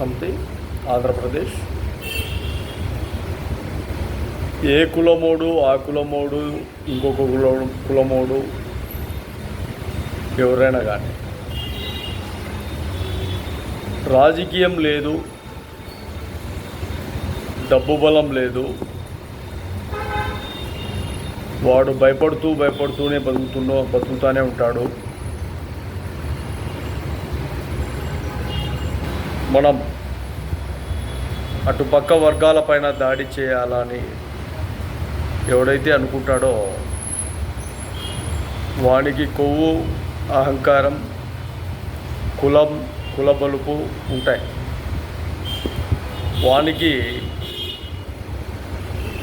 సమితి ఆంధ్రప్రదేశ్ ఏ కులమోడు ఆ కులమోడు ఇంకొక కుల కులమోడు ఎవరైనా కానీ. రాజకీయం లేదు డబ్బు బలం లేదు వాడు భయపడుతూ భయపడుతూనే బతుకుతున్న బతుకుతూనే ఉంటాడు. మనం అటుపక్క వర్గాలపైన దాడి చేయాలని ఎవడైతే అనుకుంటాడో వానికి కొవ్వు అహంకారం కులం కుల బలుపు ఉంటాయి. వానికి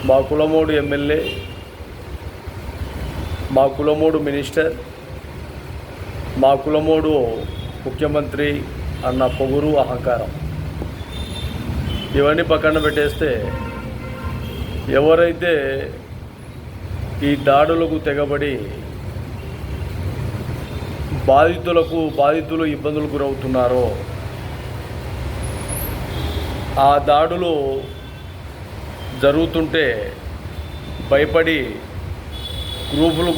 మా కులమోడు ఎమ్మెల్యే మా కులమోడు మినిస్టర్ మా కులమోడు ముఖ్యమంత్రి అన్న పొగురు అహంకారం. ఇవన్నీ పక్కన పెట్టేస్తే ఎవరైతే ఈ దాడులకు తెగబడి బాధితులకు బాధితులు ఇబ్బందులు గురవుతున్నారో ఆ దాడులు జరుగుతుంటే భయపడి గ్రూపులు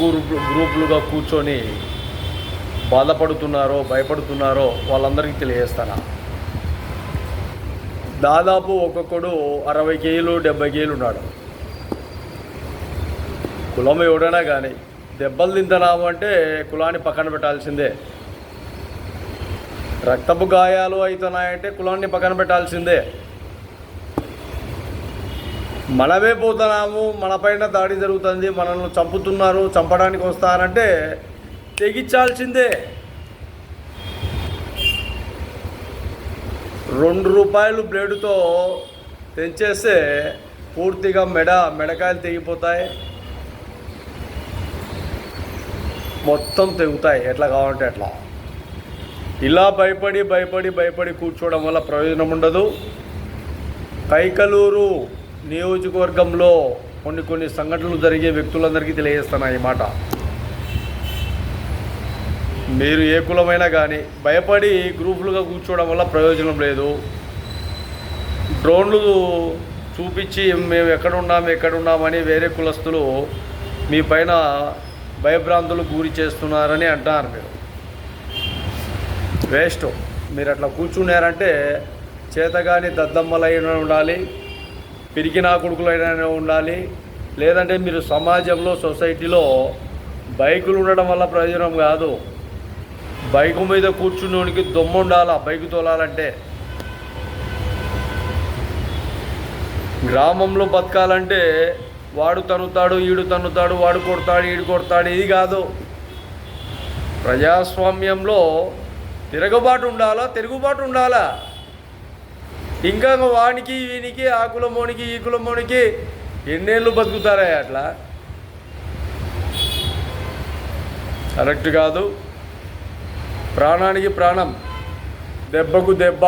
గ్రూపులుగా కూర్చొని బాధపడుతున్నారో భయపడుతున్నారో వాళ్ళందరికీ తెలియజేస్తాను? దాదాపు ఒక్కొక్కడు అరవై కేజీలు డెబ్బై కేజీలు ఉన్నాడు. కులం ఎవడైనా కానీ దెబ్బలు తింటున్నాము అంటే కులాన్ని పక్కన పెట్టాల్సిందే. రక్తపు గాయాలు అవుతున్నాయంటే కులాన్ని పక్కన పెట్టాల్సిందే. మనమే పోతున్నాము మనపైన దాడి జరుగుతుంది మనల్ని చంపుతున్నారు చంపడానికి వస్తారంటే తెగించాల్సిందే. రెండు రూపాయలు బ్లేడుతో తెంచేస్తే పూర్తిగా మెడ మెడకాయలు తెగిపోతాయి. మొత్తం తెగుతాయి ఎట్లా కావాలంటే ఎట్లా ఇలా భయపడి భయపడి భయపడి కూర్చోవడం వల్ల ప్రయోజనం ఉండదు. కైకలూరు నియోజకవర్గంలో కొన్ని కొన్ని సంఘటనలు జరిగే వ్యక్తులందరికీ తెలియజేస్తాను ఈ మాట. మీరు ఏ కులమైనా కానీ భయపడి గ్రూపులుగా కూర్చోవడం వల్ల ప్రయోజనం లేదు. డ్రోన్లు చూపించి మేము ఎక్కడున్నాము ఎక్కడున్నామని వేరే కులస్తులు మీ పైన భయభ్రాంతులు గురి చేస్తున్నారని అంటున్నారు మీరు. వేస్ట్. మీరు అట్లా కూర్చున్నారంటే చేతగాని దద్దమ్మలైన ఉండాలి పిరికినా కొడుకులైన ఉండాలి లేదంటే మీరు సమాజంలో సొసైటీలో బైకులు ఉండడం వల్ల ప్రయోజనం కాదు. బైకు మీద కూర్చున్నోనికి దొమ్మ ఉండాలి బైకు తోలాలంటే. గ్రామంలో బతకాలంటే వాడు తన్నుతాడు ఈడు తన్నుతాడు వాడు కొడతాడు ఈడు కొడతాడు ఇది కాదు. ప్రజాస్వామ్యంలో తిరగబాటు ఉండాలా? తిరుగుబాటు ఉండాలా? ఇంకా వానికి వీనికి ఆ కులమోనికి ఈ కులమోనికి ఎన్నేళ్ళు బతుకుతారా అట్లా? కరెక్ట్ కాదు. ప్రాణానికి ప్రాణం. దెబ్బకు దెబ్బ.